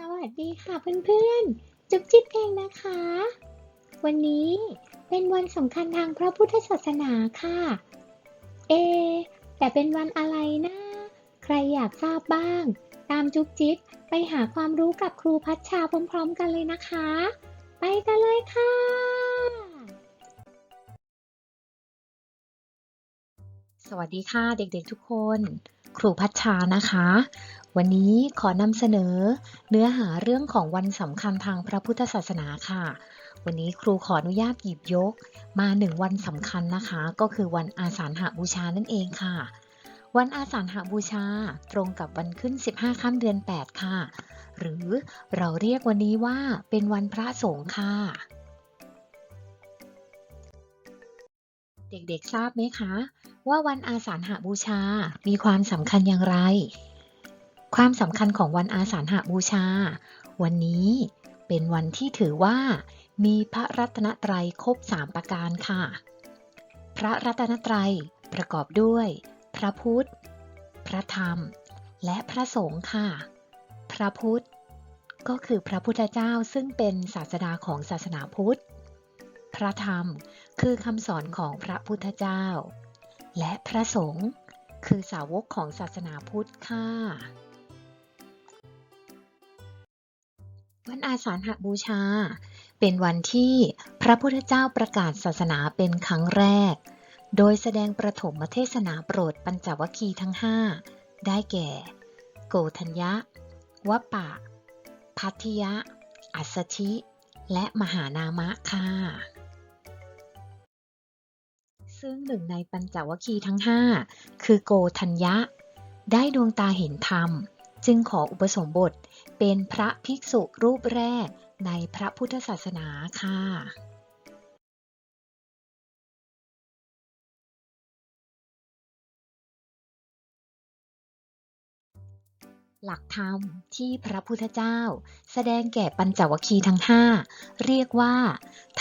สวัสดีค่ะเพื่อนๆ จุ๊บจิ๊บเองนะคะ วันนี้เป็นวันสำคัญทางพระพุทธศาสนาค่ะ เอ แต่เป็นวันอะไรนะ ใครอยากทราบบ้าง ตามจุ๊บจิ๊บไปหาความรู้กับครูพัชชาพร้อมๆกันเลยนะคะ ไปกันเลยค่ะ สวัสดีค่ะเด็กๆทุกคน ครูพัชชานะคะ วันนี้ขอนำเสนอเนื้อหาเรื่องของวันสำคัญทางพระพุทธศาสนาค่ะ วันนี้ครูขออนุญาตหยิบยกมาหนึ่งวันสำคัญนะคะ ก็คือวันอาสาฬหบูชานั่นเองค่ะ วันอาสาฬหบูชาตรงกับวันขึ้น 15ค่ำเดือน 8 ค่ะ หรือเราเรียกวันนี้ว่าเป็นวันพระสงฆ์ค่ะเด็กๆ ทราบไหมคะ ว่าวันอาสาฬหบูชา มีความสำคัญอย่างไร ความสำคัญของวันอาสาฬหบูชา วันนี้เป็นวันที่ถือว่า มีพระรัตนตรัยครบ3ประการค่ะ พระรัตนตรัยประกอบด้วย พระพุทธ พระธรรม และพระสงฆ์ค่ะ พระพุทธ ก็คือพระพุทธเจ้าซึ่งเป็นศาสดาของศาสนาพุทธ พระธรรมคือคำสอนของพระพุทธเจ้า และพระสงฆ์คือสาวกของศาสนาพุทธค่ะ วันอาสาฬหบูชา เป็นวันที่พระพุทธเจ้าประกาศศาสนาเป็นครั้งแรก โดยแสดงประถมเทศนาโปรดปัญจวัคคีย์ทั้ง5ได้แก่ โกธัญญะวปปะ พัทธิยะ อัสสชิ และมหานามะค่ะ ซึ่งหนึ่งในปัญจวัคคีย์ทั้ง 5 คือโกธัญญะ ได้ดวงตาเห็นธรรม จึงขออุปสมบทเป็นพระภิกษุรูปแรกในพระพุทธศาสนาค่ะหลักธรรมที่พระพุทธเจ้า แสดงแก่ปัญจวัคคีย์ทั้ง 5 เรียกว่า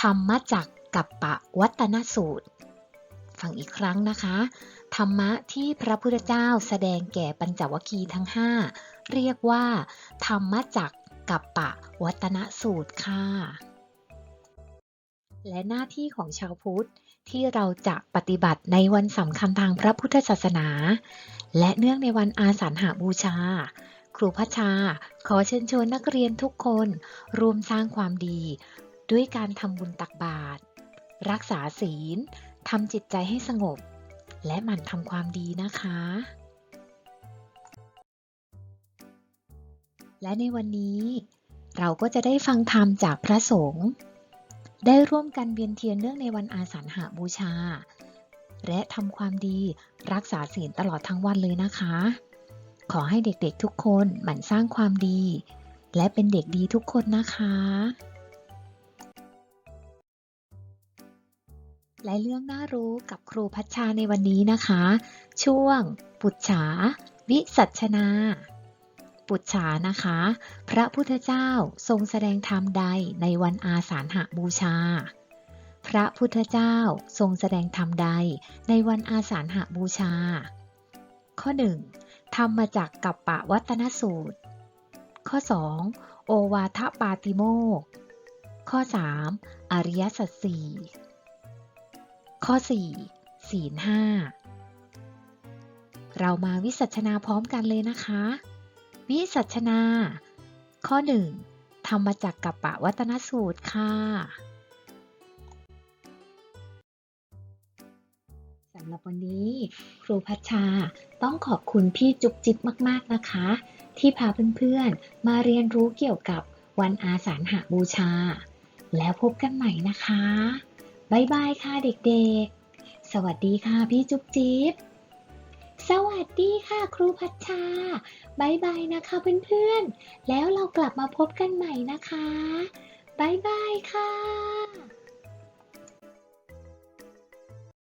ธรรมจักกับปะวัตนสูตร ฟังอีกครั้งนะคะ ธรรมะที่พระพุทธเจ้าแสดงแก่ปัญจวัคคีย์ทั้ง 5 เรียกว่า ธรรมจักกับปะวัตนสูตรค่ะ และหน้าที่ของชาวพุทธที่เราจะปฏิบัติในวันสำคัญทางพระพุทธศาสนา และเนื่องในวันอาสาฬหบูชา ครูพัชชา ขอเชิญชวนนักเรียนทุกคนรวมสร้างความดี ด้วยการทำบุญตักบาตรรักษาศีล ทำจิตใจให้สงบ และหมั่นทำความดีนะคะ และในวันนี้เราก็จะได้ฟังธรรมจากพระสงฆ์ได้ร่วมกันเวียนเทียนเนื่องในวันอาสาฬหบูชา และทำความดีรักษาศีลตลอดทั้งวันเลยนะคะ ขอให้เด็กๆทุกคนหมั่นสร้างความดี และเป็นเด็กดีทุกคนนะคะ และเรื่องน่ารู้กับครูพัชชาในวันนี้นะคะ ช่วง ปุจฉา วิสัชนา ปุจฉานะคะ พระพุทธเจ้าทรงแสดงธรรมใดในวันอาสาฬหบูชา พระพุทธเจ้าทรงแสดงธรรมใดในวันอาสาฬหบูชา ข้อ 1. ธรรมมาจากกัปปะวัตนสูตร ข้อ 2. โอวาทปาติโมกข์ข้อ 3. อริยสัจสี่ ข้อ 4. ศีลห้าเรามาวิสัชนาพร้อมกันเลยนะคะ วิสัชนา ข้อ 1. ธรรมจักรกับปะวัตนสูตรค่ะสำหรับวันนี้ ครูพัชชาต้องขอบคุณพี่จุ๊บจิ๊บมาก ๆ นะคะ ที่พาเพื่อนๆ มาเรียนรู้เกี่ยวกับวันอาสาฬหบูชา แล้วพบกันใหม่นะคะ บ๊ายบายค่ะเด็กๆ สวัสดีค่ะพี่จุ๊บจิ๊บ สวัสดีค่ะครูพัชชาบายบายนะคะเพื่อนๆ แล้วเรากลับมาพบกันใหม่นะคะบายบายค่ะ